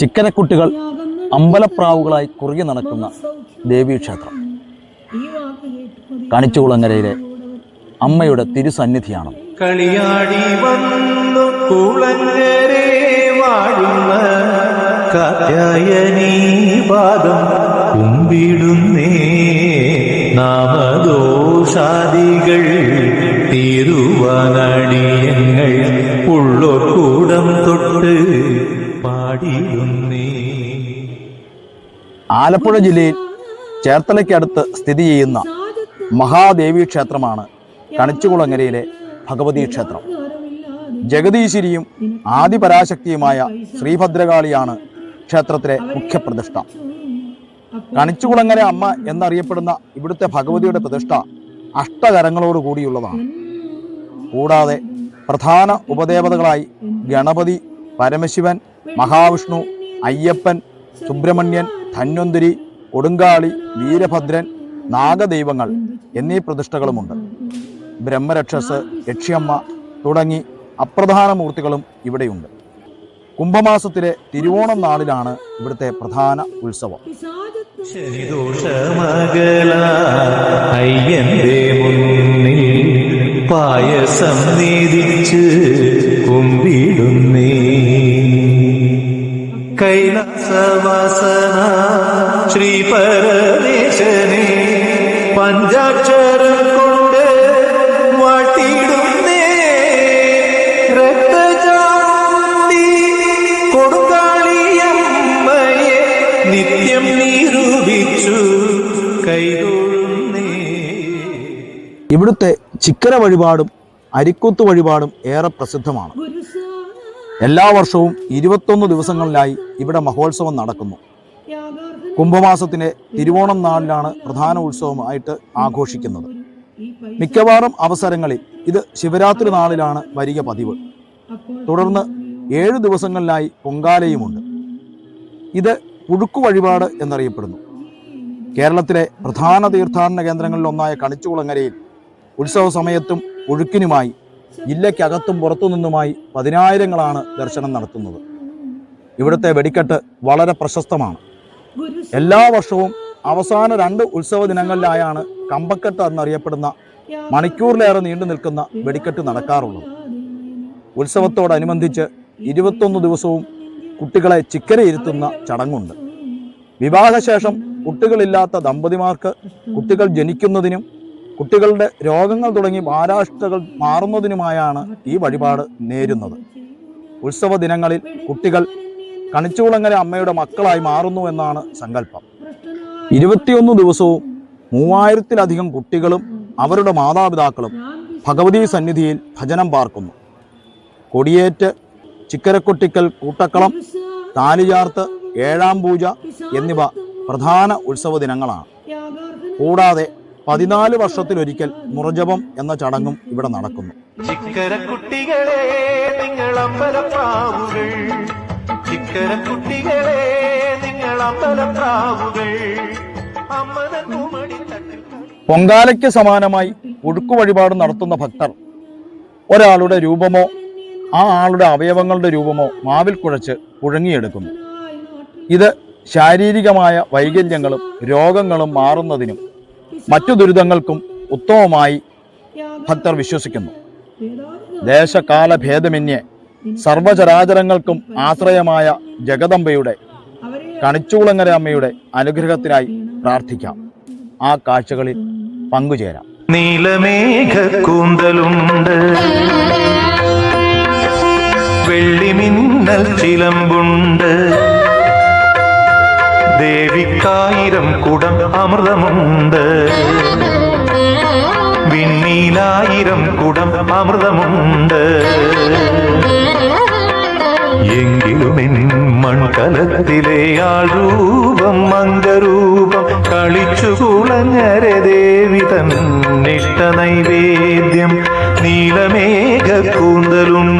ചിക്കനക്കുട്ടികൾ അമ്പലപ്രാവുകളായി കുറുകി നടക്കുന്ന ദേവീക്ഷേത്രം കണിച്ചുകുളങ്ങരയിലെ അമ്മയുടെ തിരുസന്നിധിയാണ്. കളിയാടി വന്നു പാദം കുമ്പിടുന്നേ നാമദോഷാദികൾ തീരുവാനടിയങ്ങൾ തൊട്ട് ആലപ്പുഴ ജില്ലയിൽ ചേർത്തലയ്ക്കടുത്ത് സ്ഥിതി ചെയ്യുന്ന മഹാദേവി ക്ഷേത്രമാണ് കണിച്ചുകുളങ്ങരയിലെ ഭഗവതി ക്ഷേത്രം. ജഗദീശ്വരിയും ആദിപരാശക്തിയുമായ ശ്രീഭദ്രകാളിയാണ് ക്ഷേത്രത്തിലെ മുഖ്യപ്രതിഷ്ഠ. കണിച്ചുകുളങ്ങര അമ്മ എന്നറിയപ്പെടുന്ന ഇവിടുത്തെ ഭഗവതിയുടെ പ്രതിഷ്ഠ അഷ്ടകരങ്ങളോട് കൂടിയുള്ളതാണ്. കൂടാതെ പ്രധാന ഉപദേവതകളായി ഗണപതി പരമശിവൻ മഹാവിഷ്ണു അയ്യപ്പൻ സുബ്രഹ്മണ്യൻ ധന്വന്തിരി കൊടുങ്കാളി വീരഭദ്രൻ നാഗദൈവങ്ങൾ എന്നീ പ്രതിഷ്ഠകളുമുണ്ട്. ബ്രഹ്മരക്ഷസ് യക്ഷിയമ്മ തുടങ്ങി അപ്രധാന മൂർത്തികളും ഇവിടെയുണ്ട്. കുംഭമാസത്തിലെ തിരുവോണം നാളിലാണ് ഇവിടുത്തെ പ്രധാന ഉത്സവം. അയ്യന്റെ മുന്നിൽ പായസം നീതിച്ച് കൈലാസവാസന ശ്രീ പരമേശനെ പഞ്ചാക്ഷരം കൊണ്ട് വാട്ടിടുന്നേ രക്തചാണ്ടി കൊടുങ്കാളിയമ്മയെ നിത്യം നിരൂപിച്ചു കൈതൊഴുന്നേ. ഇവിടുത്തെ ചിക്കര വഴിപാടും അരിക്കുത്ത് വഴിപാടും ഏറെ പ്രസിദ്ധമാണ്. എല്ലാ വർഷവും ഇരുപത്തൊന്ന് ദിവസങ്ങളിലായി ഇവിടെ മഹോത്സവം നടക്കുന്നു. കുംഭമാസത്തിലെ തിരുവോണം നാളിലാണ് പ്രധാന ഉത്സവമായിട്ട് ആഘോഷിക്കുന്നത്. മിക്കവാറും അവസരങ്ങളിൽ ഇത് ശിവരാത്രി നാളിലാണ് വരിക പതിവ്. തുടർന്ന് ഏഴ് ദിവസങ്ങളിലായി പൊങ്കാലയുമുണ്ട്. ഇത് പുഴുക്കു വഴിപാട് എന്നറിയപ്പെടുന്നു. കേരളത്തിലെ പ്രധാന തീർത്ഥാടന കേന്ദ്രങ്ങളിലൊന്നായ കണിച്ചുകുളങ്ങരയിൽ ഉത്സവ സമയത്തും ഒഴുക്കിനുമായി ജില്ലയ്ക്കകത്തും പുറത്തു നിന്നുമായി പതിനായിരങ്ങളാണ് ദർശനം നടത്തുന്നത്. ഇവിടുത്തെ വെടിക്കെട്ട് വളരെ പ്രശസ്തമാണ്. എല്ലാ വർഷവും അവസാന രണ്ട് ഉത്സവ ദിനങ്ങളിലായാണ് കമ്പക്കെട്ട് എന്നറിയപ്പെടുന്ന മണിക്കൂറിലേറെ നീണ്ടു നിൽക്കുന്ന വെടിക്കെട്ട് നടക്കാറുള്ളത്. ഉത്സവത്തോടനുബന്ധിച്ച് ഇരുപത്തൊന്ന് ദിവസവും കുട്ടികളെ ചിക്കരയിരുത്തുന്ന ചടങ്ങുണ്ട്. വിവാഹശേഷം കുട്ടികളില്ലാത്ത ദമ്പതിമാർക്ക് കുട്ടികൾ ജനിക്കുന്നതിനും കുട്ടികളുടെ രോഗങ്ങൾ തുടങ്ങി മാരാഷ്ട്രകൾ മാറുന്നതിനുമായാണ് ഈ വഴിപാട് നേരുന്നത്. ഉത്സവ ദിനങ്ങളിൽ കുട്ടികൾ കണിച്ചുകുളങ്ങര അമ്മയുടെ മക്കളായി മാറുന്നു എന്നാണ് സങ്കല്പം. ഇരുപത്തിയൊന്ന് ദിവസവും മൂവായിരത്തിലധികം കുട്ടികളും അവരുടെ മാതാപിതാക്കളും ഭഗവതി സന്നിധിയിൽ ഭജനം പാർക്കുന്നു. കൊടിയേറ്റ് ചിക്കരക്കൊട്ടിക്കൽ കൂട്ടക്കളം താലിചാർത്ത് ഏഴാം പൂജ എന്നിവ പ്രധാന ഉത്സവ ദിനങ്ങളാണ്. കൂടാതെ പതിനാല് വർഷത്തിലൊരിക്കൽ മുറജപം എന്ന ചടങ്ങും ഇവിടെ നടക്കുന്നു. ചിക്കരക്കുട്ടികളെ നിങ്ങൾ അമ്പലപ്രാവുകൾ ചിക്കരക്കുട്ടികളെ നിങ്ങൾ അമ്പലപ്രാവുകൾ പൊങ്കാലയ്ക്ക് സമാനമായി ഒഴുക്കു വഴിപാട് നടത്തുന്ന ഭക്തർ ഒരാളുടെ രൂപമോ ആ ആളുടെ അവയവങ്ങളുടെ രൂപമോ മാവിൽ കുഴച്ച് പുഴങ്ങിയെടുക്കുന്നു. ഇത് ശാരീരികമായ വൈകല്യങ്ങളും രോഗങ്ങളും മാറുന്നതിനും മറ്റു ദുരിതങ്ങൾക്കും ഉത്തമമായി ഭക്തർ വിശ്വസിക്കുന്നു. ദേശകാല ഭേദമന്യേ സർവചരാചരങ്ങൾക്കും ആശ്രയമായ ജഗദംബയുടെ കണിച്ചൂളങ്ങര അമ്മയുടെ അനുഗ്രഹത്തിനായി പ്രാർത്ഥിക്കാം. ആ കാഴ്ചകളിൽ പങ്കുചേരാം. നീലമേഘ കൂന്തലുണ്ട് വെള്ളിമിന്നൽ ചിലമ്പുണ്ട്. ദേവിക്കായിരം കുടം അമൃതമുണ്ട്. വിണ്ണീലായിരം കുടം അമൃതമുണ്ട്. എങ്കിലും എൻ മൺകലത്തിലെ ആൾരൂപം മംഗരൂപം കളിച്ചു കുളഞ്ഞര ദേവി തന്നിഷ്ട നൈവേദ്യം. നീലമേഘ കൂന്തലുണ്ട്.